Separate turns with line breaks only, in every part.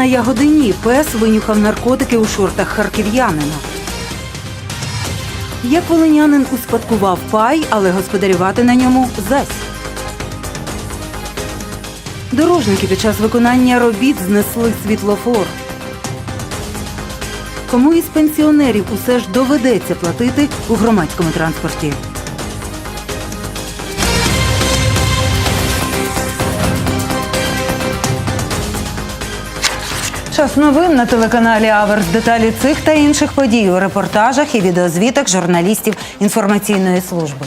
На ягодині пес винюхав наркотики у шортах харків'янина. Як волинянин успадкував пай, але господарювати на ньому зась. Дорожники під час виконання робіт знесли світлофор. Кому із пенсіонерів усе ж доведеться платити у громадському транспорті? Час новин на телеканалі Аверс. Деталі цих та інших подій у репортажах і відеозвітах журналістів інформаційної служби.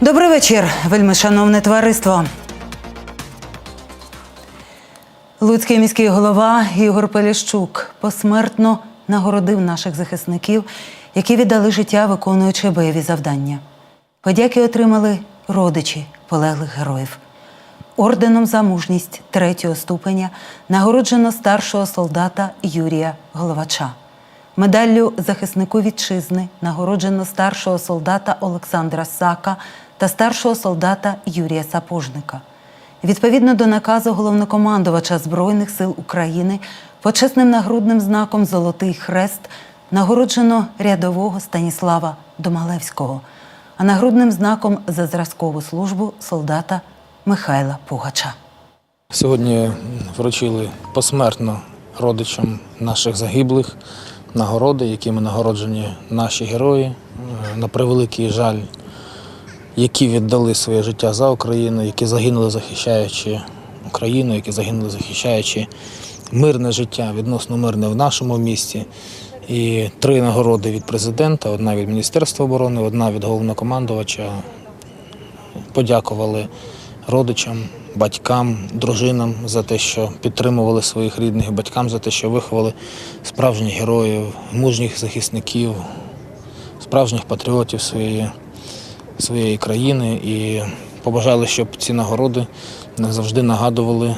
Добрий вечір, вельми шановне товариство. Луцький міський голова Ігор Поліщук посмертно нагородив наших захисників, які віддали життя, виконуючи бойові завдання. Подяки отримали родичі полеглих героїв. Орденом за мужність третього ступеня нагороджено старшого солдата Юрія Головача. Медаллю захиснику вітчизни нагороджено старшого солдата Олександра Сака та старшого солдата Юрія Сапожника. Відповідно до наказу головнокомандувача Збройних сил України почесним нагрудним знаком Золотий Хрест нагороджено рядового Станіслава Домалевського, а нагрудним знаком за зразкову службу солдата Михайла Пугача.
Сьогодні вручили посмертно родичам наших загиблих нагороди, якими нагороджені наші герої. Е, На превеликий жаль, які віддали своє життя за Україну, які загинули захищаючи Україну, які загинули захищаючи мирне життя, відносно мирне в нашому місті. І три нагороди від президента: одна від Міністерства оборони, одна від головнокомандувача подякували родичам, батькам, дружинам за те, що підтримували своїх рідних, батькам за те, що виховали справжніх героїв, мужніх захисників, справжніх патріотів своєї, своєї країни і побажали, щоб ці нагороди завжди нагадували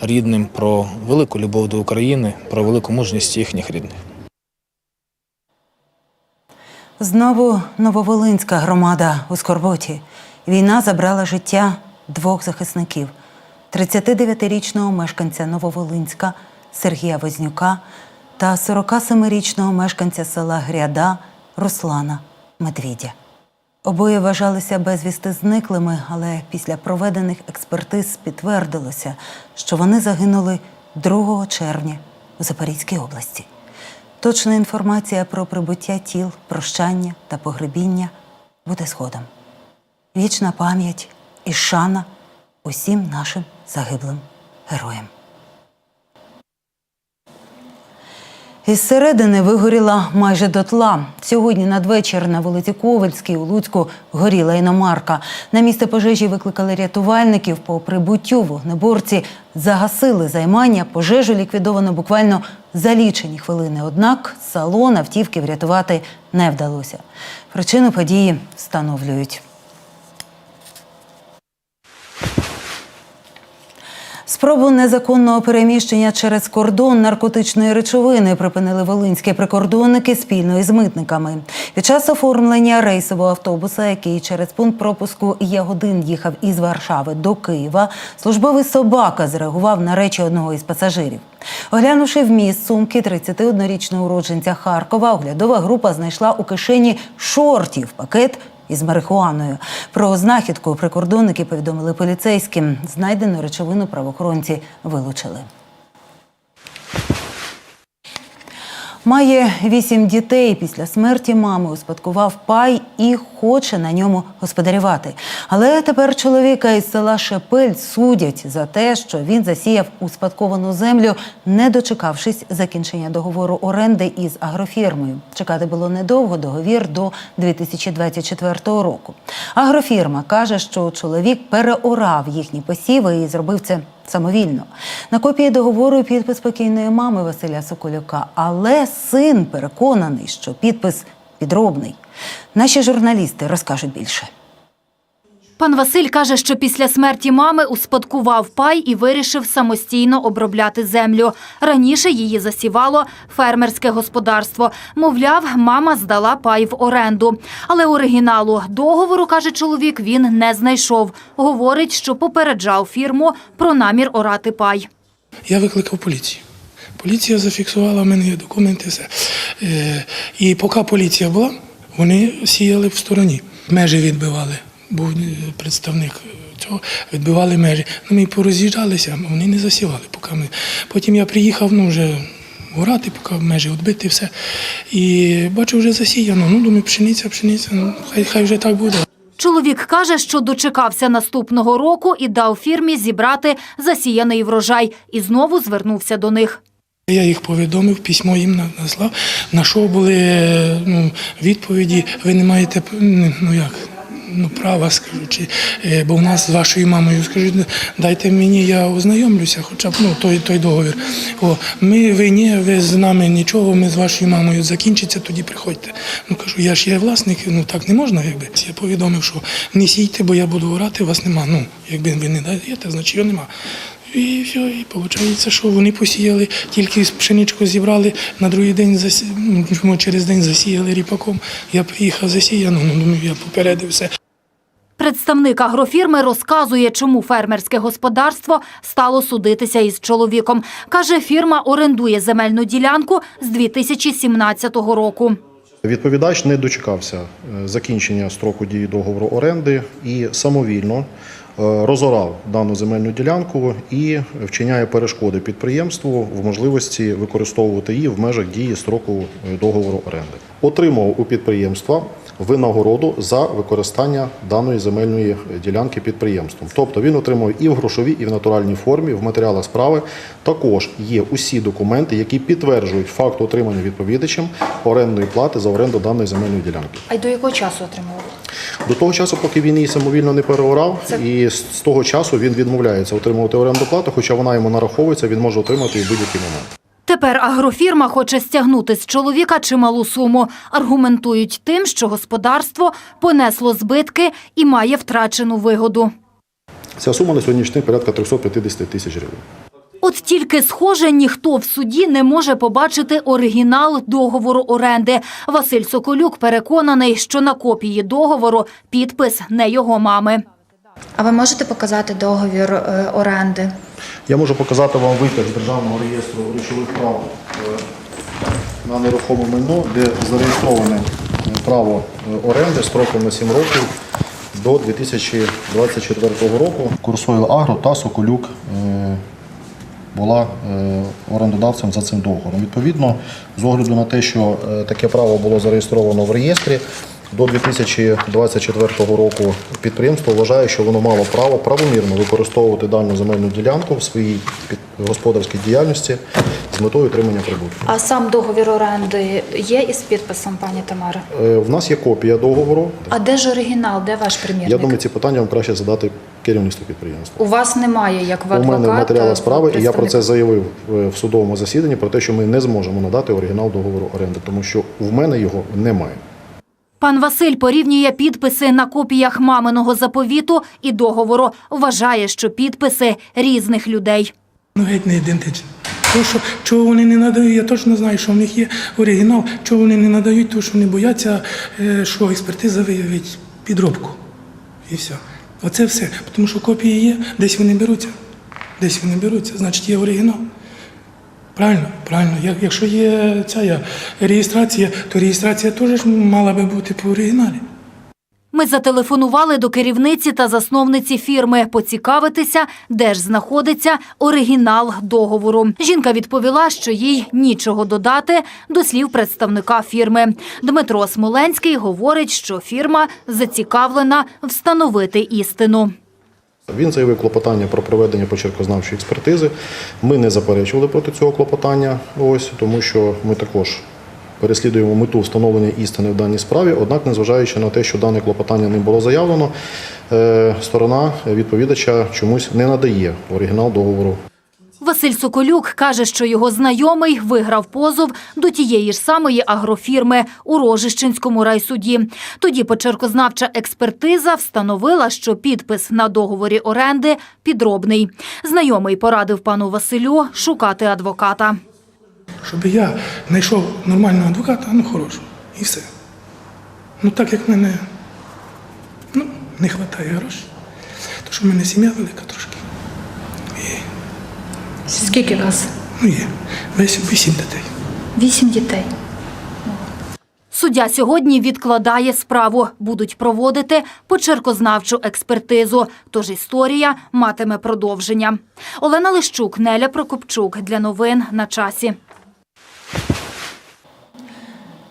рідним про велику любов до України, про велику мужність їхніх рідних.
Знову Нововолинська громада у Скорботі. Війна забрала життя двох захисників: 39-річного мешканця Нововолинська Сергія Вознюка та 47-річного мешканця села Гряда Руслана Медвідя. Обоє вважалися безвісти зниклими, але після проведених експертиз підтвердилося, що вони загинули 2 червня у Запорізькій області. Точна інформація про прибуття тіл, прощання та погребіння буде згодом. Вічна пам'ять і шана усім нашим загиблим героям. Із середини вигоріла майже дотла. Сьогодні надвечір на вулиці Ковальській у Луцьку горіла іномарка. На місце пожежі викликали рятувальників. По прибуттю вогнеборці загасили займання. Пожежу ліквідовано буквально за лічені хвилини. Однак салон автівки врятувати не вдалося. Причину події встановлюють. Спробу незаконного переміщення через кордон наркотичної речовини припинили волинські прикордонники спільно із митниками. Під час оформлення рейсового автобуса, який через пункт пропуску Ягодин їхав із Варшави до Києва, службовий собака зреагував на речі одного із пасажирів. Оглянувши вміст сумки 31-річного уродженця Харкова, оглядова група знайшла у кишені шортів пакет із марихуаною. Про знахідку прикордонники повідомили поліцейським. Знайдену речовину правоохоронці вилучили. Має вісім дітей. Після смерті мами успадкував пай і хоче на ньому господарювати. Але тепер чоловіка із села Шепель судять за те, що він засіяв успадковану землю, не дочекавшись закінчення договору оренди із агрофірмою. Чекати було недовго договір до 2024 року. Агрофірма каже, що чоловік переорав їхні посіви і зробив це самовільно. На копії договору підпис покійної мами Василя Соколюка, але син переконаний, що підпис підробний. Наші журналісти розкажуть більше.
Пан Василь каже, що після смерті мами успадкував пай і вирішив самостійно обробляти землю. Раніше її засівало фермерське господарство. Мовляв, мама здала пай в оренду. Але оригіналу договору, каже чоловік, він не знайшов. Говорить, що попереджав фірму про намір орати пай.
Я викликав поліцію. Поліція зафіксувала, в мене є документи, все. Е, І поки поліція була, вони сіяли в стороні. Межі відбивали. Був е, представник цього, відбивали межі. Ну, ми пороз'їжджалися, вони не засівали. Поки ми. Потім я приїхав, ну вже горати, поки межі відбити, все. І бачу, вже засіяно. Ну, думаю, пшениця, пшениця, ну, хай, хай вже так буде.
Чоловік каже, що дочекався наступного року і дав фірмі зібрати засіяний врожай і знову звернувся до них.
Я їх повідомив, письмо їм на- наслав, на що були е, ну, відповіді, ви не маєте ну як. Ну, права, скажу, е, бо в нас з вашою мамою скажуть, дайте мені, я ознайомлюся, хоча б ну, той, той договір. О, ми, ви ні, ви з нами нічого, ми з вашою мамою закінчиться, тоді приходьте. Ну кажу, я ж є власник, ну так не можна, якби. Я повідомив, що не сійте, бо я буду орати, вас нема. Ну, якби ви не даєте, значить його нема. І все, і виходить, що вони посіяли, тільки пшеничку зібрали, на другий день засі... ну, через день засіяли ріпаком. Я приїхав засіяно, ну думаю, я попередив все.
Представник агрофірми розказує, чому фермерське господарство стало судитися із чоловіком. Каже, фірма орендує земельну ділянку з 2017 року.
Відповідач не дочекався е, закінчення строку дії договору оренди і самовільно розорав дану земельну ділянку і вчиняє перешкоди підприємству в можливості використовувати її в межах дії строку е, договору оренди. Отримав у підприємства винагороду за використання даної земельної ділянки підприємством. Тобто він отримав і в грошовій, і в натуральній формі в матеріалах справи. Також є усі документи, які підтверджують факт отримання відповідачем орендної плати за оренду даної земельної ділянки.
А й до якого часу отримували?
До того часу, поки він її самовільно не переорав, і з з того часу він відмовляється отримувати оренду плату, хоча вона йому нараховується, він може отримати її в будь-який момент.
Тепер агрофірма хоче стягнути з чоловіка чималу суму. Аргументують тим, що господарство понесло збитки і має втрачену вигоду.
Ця сума на сьогоднішній день порядка 350 тисяч гривень.
От тільки схоже, ніхто в суді не може побачити оригінал договору оренди. Василь Соколюк переконаний, що на копії договору підпис не його мами.
А ви можете показати договір е, оренди?
Я можу показати вам витяг з державного реєстру речових прав е, на нерухоме майно, де зареєстроване е, право е, оренди строком на 7 років до 2024 року. Курсойл Агро та Соколюк була орендодавцем за цим договором. Відповідно, з огляду на те, що таке право було зареєстровано в реєстрі, до 2024 року підприємство вважає, що воно мало право правомірно використовувати дану земельну ділянку в своїй господарській діяльності з метою отримання прибутку.
А сам договір оренди є із підписом, пані Тамара?
Е, В нас є копія договору.
А де ж оригінал? Де ваш примірник?
Я думаю, ці питання вам краще задати керівництву підприємства.
У вас немає як в
У мене в матеріалах справи, і я про це заявив е, в судовому засіданні про те, що ми не зможемо надати оригінал договору оренди, тому що в мене його немає.
Пан Василь порівнює підписи на копіях маминого заповіту і договору. Вважає, що підписи різних людей.
Ну геть не ідентично. То, що чого вони не надають, я точно знаю, що в них є оригінал, чого вони не надають, тому що вони бояться, е, що експертиза виявить підробку. І все. Оце все. Тому що копії є, десь вони беруться. Десь вони беруться, значить є оригінал. Правильно, правильно. Як- Якщо є ця реєстрація, то реєстрація теж мала би бути по оригіналі.
Ми зателефонували до керівниці та засновниці фірми поцікавитися, де ж знаходиться оригінал договору. Жінка відповіла, що їй нічого додати до слів представника фірми. Дмитро Смоленський говорить, що фірма зацікавлена встановити істину.
Він заявив клопотання про проведення почеркознавчої експертизи. Ми не заперечували проти цього клопотання, ось тому що ми також переслідуємо мету встановлення істини в даній справі. Однак, незважаючи на те, що дане клопотання не було заявлено, е, сторона відповідача чомусь не надає оригінал договору
Василь Соколюк каже, що його знайомий виграв позов до тієї ж самої агрофірми у Рожищенському райсуді. Тоді почеркознавча експертиза встановила, що підпис на договорі оренди підробний. Знайомий порадив пану Василю шукати адвоката.
Щоб я знайшов нормального адвоката, ну хорошого. І все. Ну так як мене ну, не вистачає грошей, то що в мене сім'я велика трошки.
Скільки вас?
Ну є. Весь вісім дітей.
Вісім дітей.
Суддя сьогодні відкладає справу. Будуть проводити почеркознавчу експертизу. Тож історія матиме продовження. Олена Лищук, Неля Прокопчук. Для новин на часі.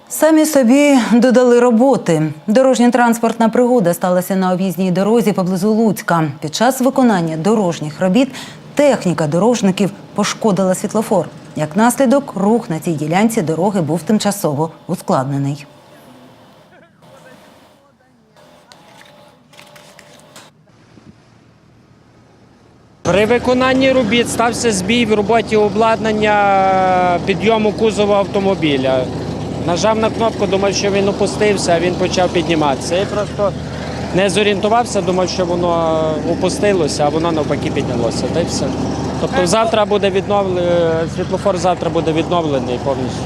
Самі собі додали роботи. Дорожня транспортна пригода сталася на об'їзній дорозі поблизу Луцька. Під час виконання дорожніх робіт техніка дорожників пошкодила світлофор. Як наслідок, рух на цій ділянці дороги був тимчасово ускладнений.
При виконанні робіт стався збій в роботі обладнання підйому кузова автомобіля. Нажав на кнопку, думав, що він опустився, а він почав підніматися. Я просто не зорієнтувався, думав, що воно опустилося, а воно навпаки піднялося. Та й все. Тобто завтра буде відновлений, світлофор завтра буде відновлений повністю.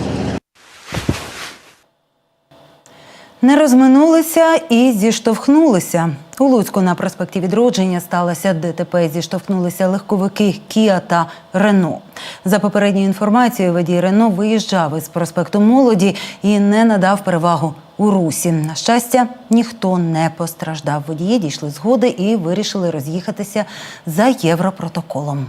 Не розминулися і зіштовхнулися. У Луцьку на проспекті відродження сталося ДТП. Зіштовхнулися легковики Кіа та Рено. За попередньою інформацією, водій Рено виїжджав із проспекту молоді і не надав перевагу у русі. На щастя, ніхто не постраждав. Водії дійшли згоди і вирішили роз'їхатися за європротоколом.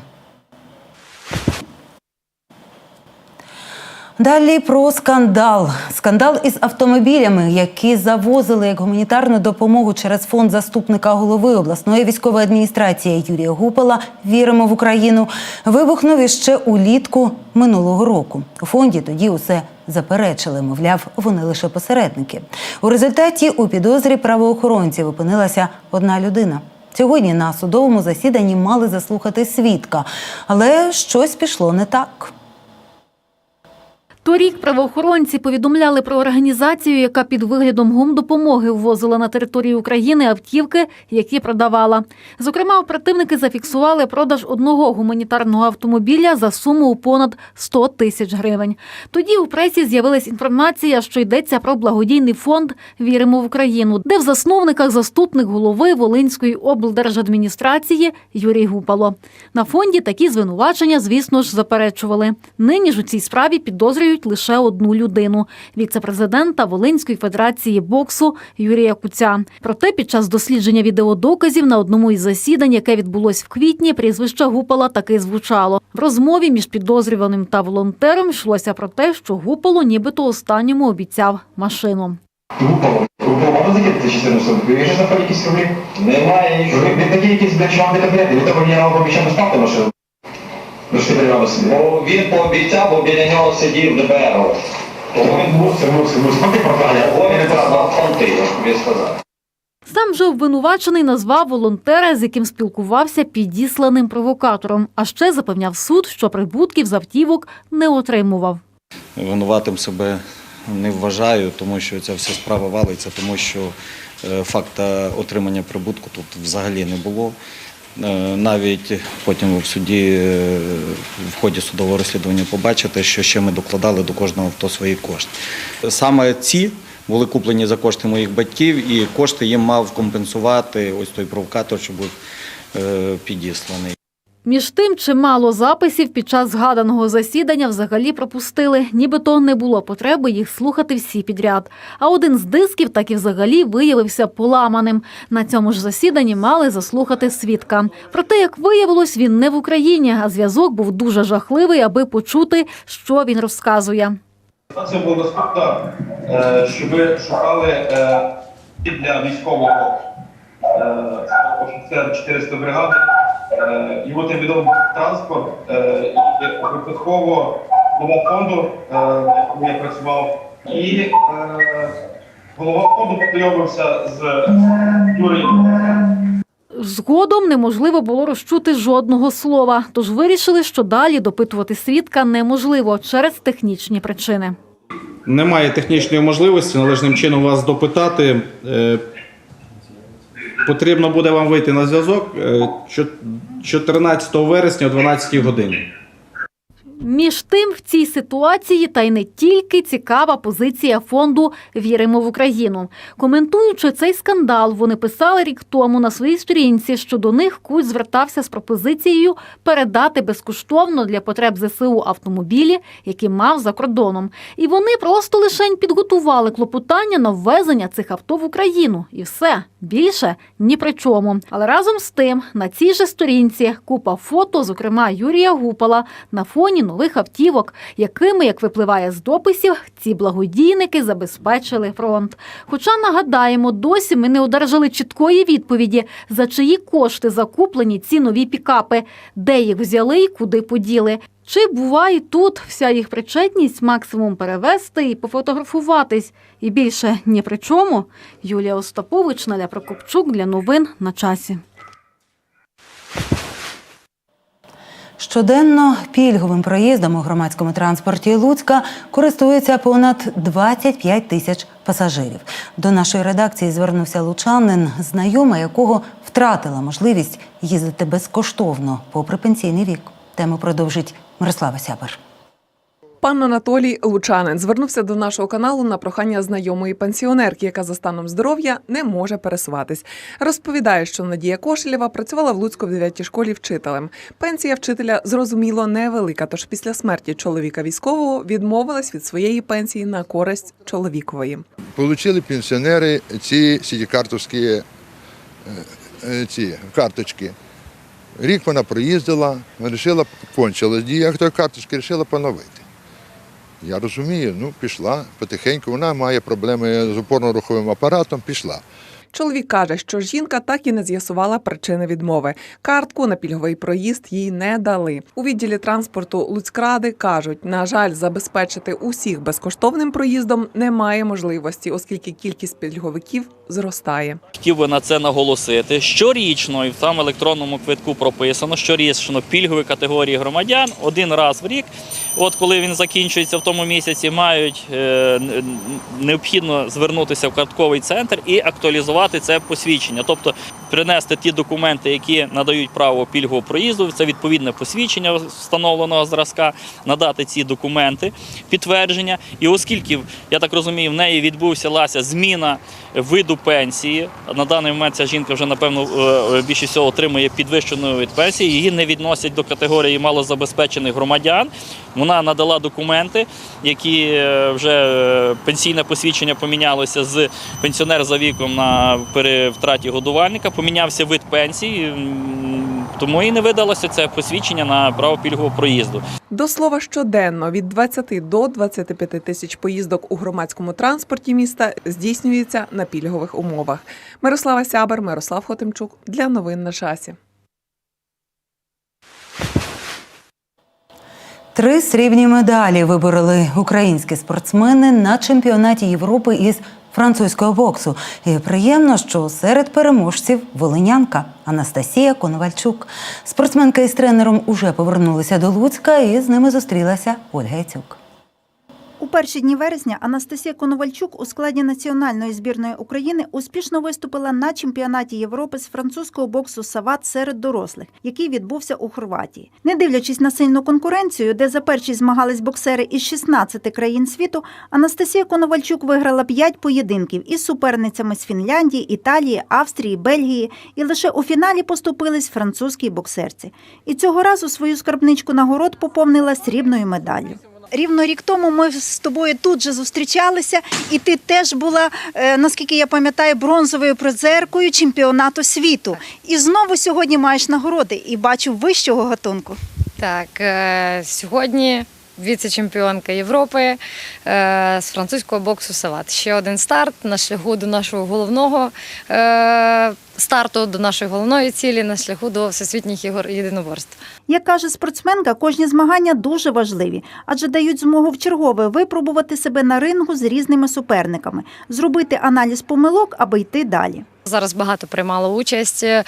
Далі про скандал. Скандал із автомобілями, які завозили як гуманітарну допомогу через фонд заступника голови обласної військової адміністрації Юрія Гупала Віримо в Україну. Вибухнув іще улітку минулого року. У фонді тоді усе заперечили. Мовляв, вони лише посередники. У результаті у підозрі правоохоронців опинилася одна людина. Сьогодні на судовому засіданні мали заслухати свідка, але щось пішло не так.
Торік правоохоронці повідомляли про організацію, яка під виглядом гумдопомоги ввозила на територію України автівки, які продавала. Зокрема, оперативники зафіксували продаж одного гуманітарного автомобіля за суму у понад 100 тисяч гривень. Тоді у пресі з'явилась інформація, що йдеться про благодійний фонд Віримо в Україну, де в засновниках заступник голови Волинської облдержадміністрації Юрій Гупало. На фонді такі звинувачення, звісно ж, заперечували. Нині ж у цій справі підозрюють лише одну людину віце-президента Волинської федерації боксу Юрія Куця. Проте під час дослідження відеодоказів на одному із засідань, яке відбулось в квітні, прізвище Гупала таки звучало. В розмові між підозрюваним та волонтером йшлося про те, що Гупало нібито останньому обіцяв машину.
Група можна закидати 14 Ви вже знаходите якісь рублі? Немає нічого. Ви такі якісь чого вам не конкретні? Ви того вам обіцяв доставити машину? Ну що ти вам собі?
Бо він пообіцяв, бо біля нього сидів ДБР.
Тому він мусив, мусив, мусив.
Бо він правда фонти, він сказав.
Сам же обвинувачений назвав волонтера, з яким спілкувався підісланим провокатором. А ще запевняв суд, що прибутків з автівок не отримував.
Винуватим себе не вважаю, тому що ця вся справа валиться, тому що е, факта отримання прибутку тут взагалі не було. Е, Навіть потім в суді е, в ході судового розслідування побачите, що ще ми докладали до кожного авто свої кошти. Саме ці були куплені за кошти моїх батьків, і кошти їм мав компенсувати ось той провокатор, що був е, підісланий.
Між тим, чимало записів під час згаданого засідання взагалі пропустили, нібито не було потреби їх слухати всі підряд. А один з дисків так і взагалі виявився поламаним. На цьому ж засіданні мали заслухати свідка. Проте, як виявилось, він не в Україні, а зв'язок був дуже жахливий, аби почути, що він розказує.
Це було наступна, е, що ви шукали е, для військового е, офіцера 400 бригади. Е, Його невідомий транспорт е, випадково голова фонду, е, якому я працював, і е, голова фонду познайомився з Юрієм.
Згодом неможливо було розчути жодного слова, тож вирішили, що далі допитувати свідка неможливо через технічні причини.
Немає технічної можливості належним чином вас допитати. Е, Потрібно буде вам вийти на зв'язок е, чо- 14 вересня о 12 годині.
Між тим, в цій ситуації та й не тільки цікава позиція фонду Віримо в Україну. Коментуючи цей скандал, вони писали рік тому на своїй сторінці, що до них Кузь звертався з пропозицією передати безкоштовно для потреб ЗСУ автомобілі, які мав за кордоном. І вони просто лишень підготували клопотання на ввезення цих авто в Україну. І все більше ні при чому. Але разом з тим на цій же сторінці купа фото, зокрема Юрія Гупала, на фоні нових автівок, якими, як випливає з дописів, ці благодійники забезпечили фронт. Хоча нагадаємо, досі ми не одержали чіткої відповіді, за чиї кошти закуплені ці нові пікапи, де їх взяли і куди поділи. Чи буває тут вся їх причетність максимум перевести і пофотографуватись? І більше ні при чому. Юлія Остапович, Наля Прокопчук для новин на часі.
Щоденно пільговим проїздом у громадському транспорті Луцька користується понад 25 тисяч пасажирів. До нашої редакції звернувся лучанин, знайома якого втратила можливість їздити безкоштовно попри пенсійний вік. Тему продовжить Мирослава Сябер.
Пан Анатолій Лучанин звернувся до нашого каналу на прохання знайомої пенсіонерки, яка за станом здоров'я не може пересуватись. Розповідає, що Надія Кошелєва працювала в Луцьку в 9 школі вчителем. Пенсія вчителя зрозуміло невелика. Тож після смерті чоловіка військового відмовилась від своєї пенсії на користь чоловікової.
Получили пенсіонери ці сітікартовські е, е, ці карточки. Рік вона проїздила, вирішила, кончилась дія тої карточки, вирішила поновити. Я розумію, ну пішла потихеньку, вона має проблеми з опорно-руховим апаратом, пішла.
Чоловік каже, що жінка так і не з'ясувала причини відмови. Картку на пільговий проїзд їй не дали. У відділі транспорту Луцькради кажуть, на жаль, забезпечити усіх безкоштовним проїздом немає можливості, оскільки кількість пільговиків зростає.
Хотів би на це наголосити. Щорічно і в там електронному квитку прописано, щорічно пільгові категорії громадян один раз в рік. От коли він закінчується в тому місяці, мають е, необхідно звернутися в картковий центр і актуалізувати це посвідчення, тобто принести ті документи, які надають право пільгового проїзду. Це відповідне посвідчення встановленого зразка, надати ці документи, підтвердження. І оскільки я так розумію, в неї відбувся зміна виду пенсії. На даний момент ця жінка вже напевно е, більше всього отримує підвищену від пенсії. Її не відносять до категорії малозабезпечених громадян. Вона надала документи, які е, вже е, пенсійне посвідчення помінялося з пенсіонер за віком на при втраті годувальника. Помінявся вид пенсії, тому і не видалося це посвідчення на право пільгового проїзду.
До слова, щоденно від 20 до 25 тисяч поїздок у громадському транспорті міста здійснюється на пільгових умовах. Мирослава Сябер, Мирослав Хотимчук для новин на часі.
Три срібні медалі вибороли українські спортсмени на чемпіонаті Європи із французького боксу. І приємно, що серед переможців волинянка Анастасія Коновальчук. Спортсменка із тренером уже повернулися до Луцька, і з ними зустрілася Ольга Яцюк.
У перші дні вересня Анастасія Коновальчук у складі національної збірної України успішно виступила на чемпіонаті Європи з французького боксу Сават серед дорослих, який відбувся у Хорватії. Не дивлячись на сильну конкуренцію, де за першість змагались боксери із 16 країн світу, Анастасія Коновальчук виграла 5 поєдинків із суперницями з Фінляндії, Італії, Австрії, Бельгії, і лише у фіналі поступились французькій боксерці. І цього разу свою скарбничку нагород поповнила срібною медаллю. Рівно рік тому ми з тобою тут же зустрічалися, і ти теж була, е, наскільки я пам'ятаю, бронзовою призеркою чемпіонату світу. І знову сьогодні маєш нагороди і бачу вищого гатунку.
Так, е, сьогодні віце-чемпіонка Європи е, з французького боксу Сават. Ще один старт на шляху до нашого головного е, старту, до нашої головної цілі на шляху до всесвітніх ігор єдиноборств.
Як каже спортсменка, кожні змагання дуже важливі, адже дають змогу вчергове випробувати себе на рингу з різними суперниками, зробити аналіз помилок, аби йти далі.
Зараз багато приймало участь, е,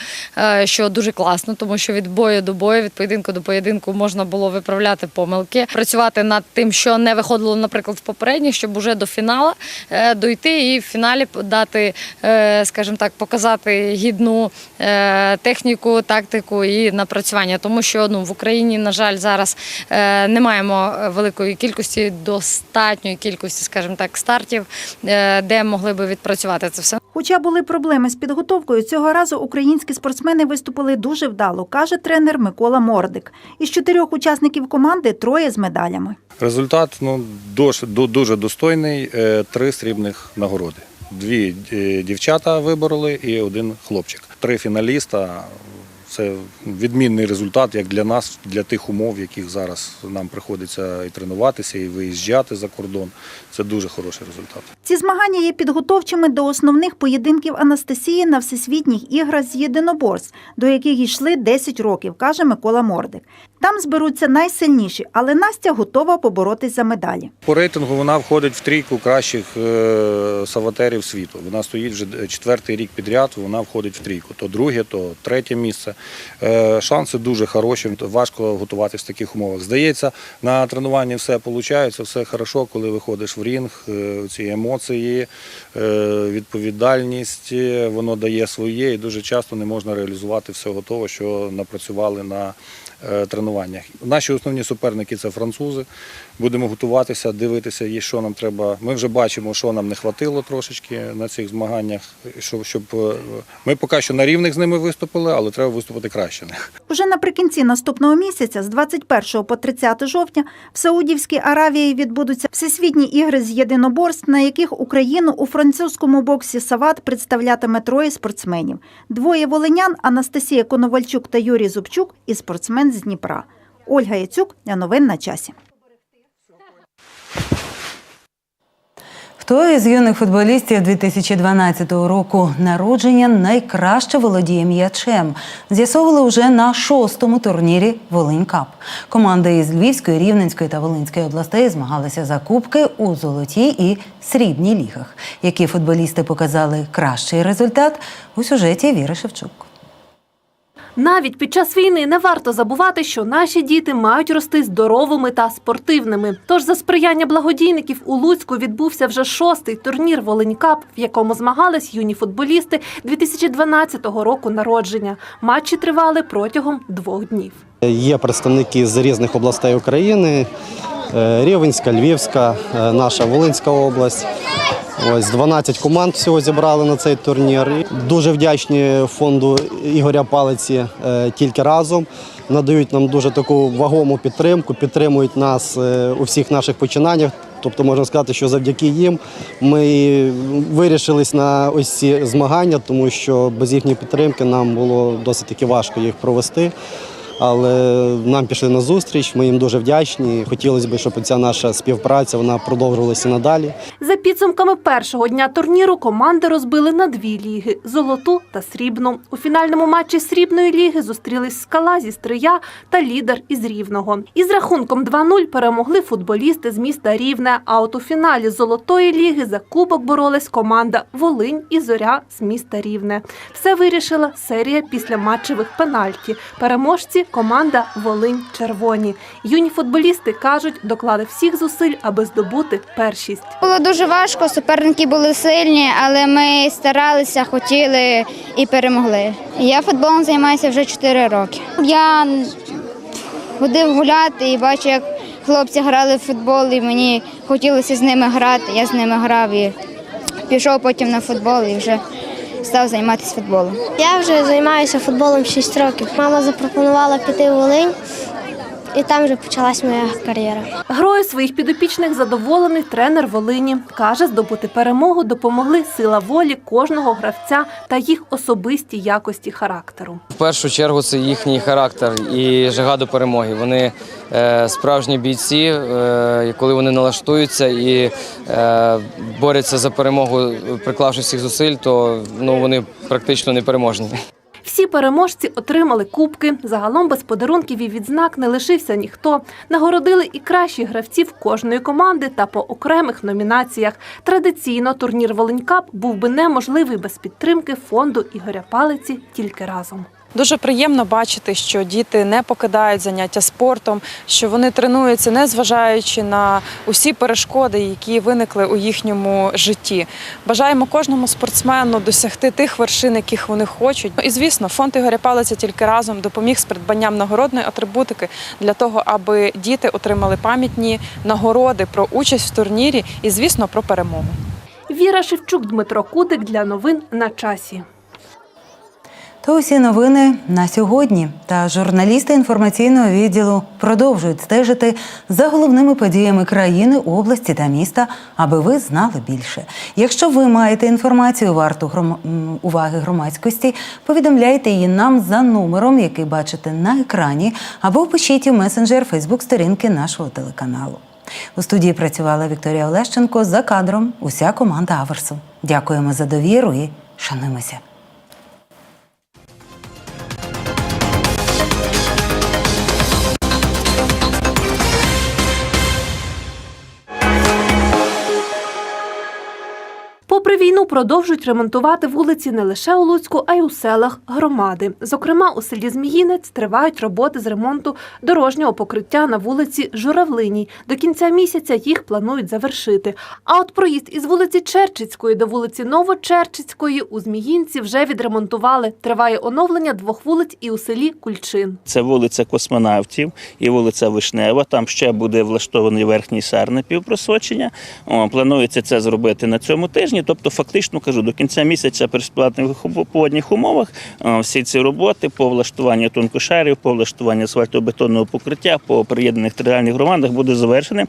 що дуже класно, тому що від бою до бою, від поєдинку до поєдинку можна було виправляти помилки, працювати над тим, що не виходило, наприклад, в попередніх, щоб уже до фіналу е, дойти і в фіналі дати, е, скажімо так, показати гідну техніку, тактику і напрацювання. Тому що ну в Україні, на жаль, зараз не маємо великої кількості, достатньої кількості, скажімо так, стартів, де могли би відпрацювати це все.
Хоча були проблеми з підготовкою, цього разу українські спортсмени виступили дуже вдало, каже тренер Микола Мордик. Із чотирьох учасників команди троє з медалями.
Результат ну, дуже, дуже достойний. Е, Три срібних нагороди. Дві е, дівчата вибороли і один хлопчик. Три фіналіста. Це відмінний результат як для нас, для тих умов, в яких зараз нам приходиться і тренуватися, і виїжджати за кордон. Це дуже хороший результат.
Ці змагання є підготовчими до основних поєдинків Анастасії на всесвітніх іграх з єдиноборств, до яких йшли 10 років, каже Микола Мордик. Там зберуться найсильніші, але Настя готова поборотись за медалі.
По рейтингу вона входить в трійку кращих е, саватерів світу. Вона стоїть вже четвертий рік підряд, вона входить в трійку. То друге, то третє місце. Е, Шанси дуже хороші, важко готуватися в таких умовах. Здається, на тренуванні все виходить, все хорошо, коли виходиш в рінг, е, ці емоції, е, відповідальність, воно дає своє і дуже часто не можна реалізувати все готово, що напрацювали на тренуваннях. Наші основні суперники це французи. Будемо готуватися, дивитися, є, що нам треба. Ми вже бачимо, що нам не хватило трошечки на цих змаганнях, щоб е, ми поки що на рівних з ними виступили, але треба виступити краще.
Уже наприкінці наступного місяця, з 21 по 30 жовтня, в Саудівській Аравії відбудуться всесвітні ігри з єдиноборств, на яких Україну у французькому боксі Сават представлятиме троє спортсменів. Двоє волинян Анастасія Коновальчук та Юрій Зубчук і спортсмен з Дніпра. Ольга Яцюк для новин на часі.
Хто із юних футболістів 2012 року народження найкраще володіє м'ячем? З'ясовували вже на шостому турнірі Волинь Кап. Команди із Львівської, Рівненської та Волинської областей змагалися за кубки у золотій і срібній лігах. Які футболісти показали кращий результат у сюжеті Віри Шевчук.
Навіть під час війни не варто забувати, що наші діти мають рости здоровими та спортивними. Тож за сприяння благодійників у Луцьку відбувся вже шостий турнір Волинькап, в якому змагались юні футболісти 2012 року народження. Матчі тривали протягом двох днів.
Є представники з різних областей України: Рівенська, Львівська, е, наша Волинська область. Ось 12 команд всього зібрали на цей турнір. Дуже вдячні фонду Ігоря Палиці е, тільки разом. Надають нам дуже таку вагому підтримку, підтримують нас е, у всіх наших починаннях. Тобто можна сказати, що завдяки їм ми вирішились на ось ці змагання, тому що без їхньої підтримки нам було досить таки важко їх провести. Але нам пішли на зустріч, ми їм дуже вдячні. Хотілося б, щоб ця наша співпраця вона продовжувалася надалі.
За підсумками першого дня турніру команди розбили на дві ліги золоту та срібну. У фінальному матчі срібної ліги зустрілись скала зі Стрия та лідер із Рівного. Із рахунком 2-0 перемогли футболісти з міста Рівне. А от у фіналі золотої ліги за кубок боролись команда Волинь і Зоря з міста Рівне. Все вирішила серія після матчевих пенальті. Переможці команда Волинь Червоні. Юні футболісти кажуть, доклали всіх зусиль, аби здобути першість.
Було дуже важко, суперники були сильні, але ми старалися, хотіли і перемогли. Я футболом займаюся вже 4 роки. Я ходив гуляти і бачив, як хлопці грали в футбол, і мені хотілося з ними грати. Я з ними грав і пішов потім на футбол і вже став займатися футболом.
Я вже займаюся футболом 6 років. Мама запропонувала піти в Волинь, і там вже почалась моя кар'єра.
Грою своїх підопічних задоволений тренер Волині. Каже, здобути перемогу допомогли сила волі кожного гравця та їх особисті якості характеру.
В першу чергу це їхній характер і жага до перемоги. Вони е, справжні бійці, е, коли вони налаштуються і е, борються за перемогу, приклавши всіх зусиль, то ну вони практично непереможні.
Всі переможці отримали кубки. Загалом без подарунків і відзнак не лишився ніхто. Нагородили і кращих гравців кожної команди та по окремих номінаціях. Традиційно турнір Волинькап був би неможливий без підтримки фонду Ігоря Палиці тільки разом.
Дуже приємно бачити, що діти не покидають заняття спортом, що вони тренуються, не зважаючи на усі перешкоди, які виникли у їхньому житті. Бажаємо кожному спортсмену досягти тих вершин, яких вони хочуть. І звісно, фонд Ігоря Палиця тільки разом допоміг з придбанням нагородної атрибутики для того, аби діти отримали пам'ятні нагороди про участь в турнірі і, звісно, про перемогу.
Віра Шевчук, Дмитро Кудик для новин на часі.
То усі новини на сьогодні. Та журналісти інформаційного відділу продовжують стежити за головними подіями країни, області та міста, аби ви знали більше. Якщо ви маєте інформацію варту гром... уваги громадськості, повідомляйте її нам за номером, який бачите на екрані, або пишіть у месенджер Фейсбук сторінки нашого телеканалу. У студії працювала Вікторія Олещенко за кадром. Уся команда Аверсу. Дякуємо за довіру і шануємося.
Продовжують ремонтувати вулиці не лише у Луцьку, а й у селах громади. Зокрема, у селі Зміїнець тривають роботи з ремонту дорожнього покриття на вулиці Журавлиній. До кінця місяця їх планують завершити. А от проїзд із вулиці Черчицької до вулиці Новочерчицької у Зміїнці вже відремонтували. Триває оновлення двох вулиць і у селі Кульчин.
Це вулиця Космонавтів і вулиця Вишнева. Там ще буде влаштований верхній сар на півпросочення. Планується це зробити на цьому тижні. Тобто, фактично кажу, до кінця місяця при сплатних погодних умовах всі ці роботи по влаштуванню тонкошарів, по влаштуванню асфальтобетонного покриття, по приєднаних територіальних громадах буде завершене.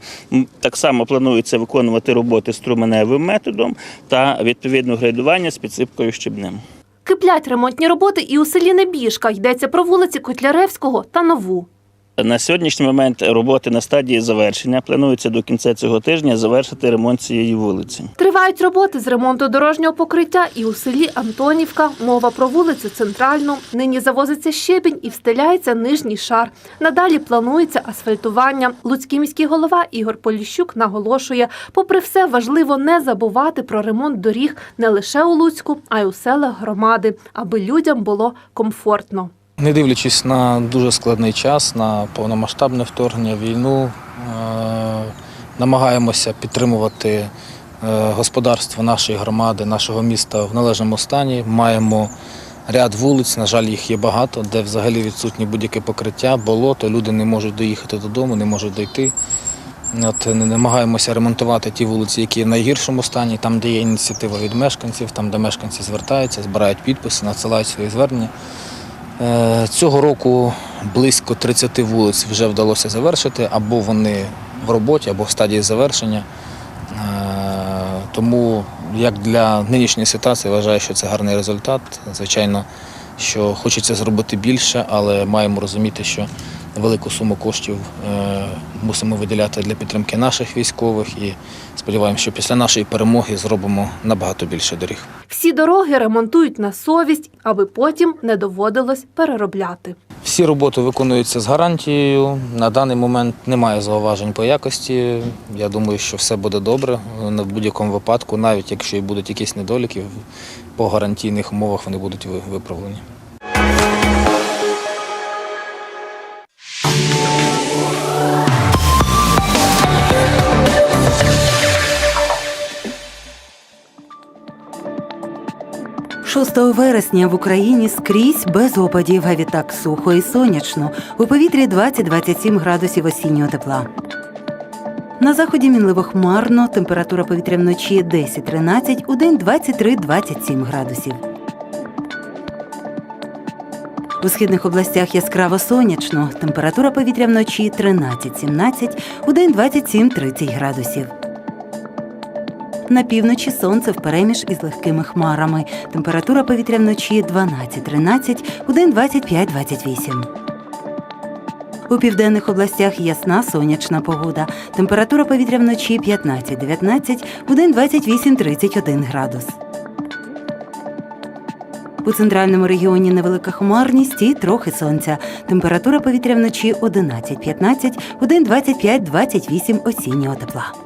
Так само планується виконувати роботи струменевим методом та відповідно градування з підсипкою щебнем.
Киплять ремонтні роботи і у селі Небіжка. Йдеться про вулиці Котляревського та Нову.
На сьогоднішній момент роботи на стадії завершення. Планується до кінця цього тижня завершити ремонт цієї вулиці.
Тривають роботи з ремонту дорожнього покриття і у селі Антонівка. Мова про вулицю Центральну. Нині завозиться щебінь і встеляється нижній шар. Надалі планується асфальтування. Луцький міський голова Ігор Поліщук наголошує, попри все важливо не забувати про ремонт доріг не лише у Луцьку, а й у селах громади, аби людям було комфортно.
Не дивлячись на дуже складний час, на повномасштабне вторгнення, війну, е, намагаємося підтримувати е, господарство нашої громади, нашого міста в належному стані. Маємо ряд вулиць, на жаль, їх є багато, де взагалі відсутнє будь-яке покриття, болото, люди не можуть доїхати додому, не можуть дойти. От, намагаємося ремонтувати ті вулиці, які в найгіршому стані, там, де є ініціатива від мешканців, там, де мешканці звертаються, збирають підписи, надсилають свої звернення. Е, Цього року близько 30 вулиць вже вдалося завершити, або вони в роботі, або в стадії завершення. Е, Тому як для нинішньої ситуації вважаю, що це гарний результат. Звичайно, що хочеться зробити більше, але маємо розуміти, що велику суму коштів е, мусимо виділяти для підтримки наших військових і сподіваємося, що після нашої перемоги зробимо набагато більше доріг.
Всі дороги ремонтують на совість, аби потім не доводилось переробляти.
Всі роботи виконуються з гарантією. На даний момент немає зауважень по якості. Я думаю, що все буде добре в будь-якому випадку, навіть якщо і будуть якісь недоліки, по гарантійних умовах вони будуть виправлені.
– 6 вересня в Україні скрізь без опадів, а відтак сухо і сонячно. У повітрі 20-27 градусів осіннього тепла. На заході мінливо хмарно, температура повітря вночі 10-13, у день 23-27 градусів. У східних областях яскраво сонячно, температура повітря вночі 13-17, у день 27-30 градусів. На півночі сонце впереміж із легкими хмарами. Температура повітря вночі 12-13, у день 25-28. У південних областях ясна сонячна погода. Температура повітря вночі 15-19, у день 28-31 градус. У центральному регіоні невелика хмарність і трохи сонця. Температура повітря вночі 11-15, у день 25-28 осіннього тепла.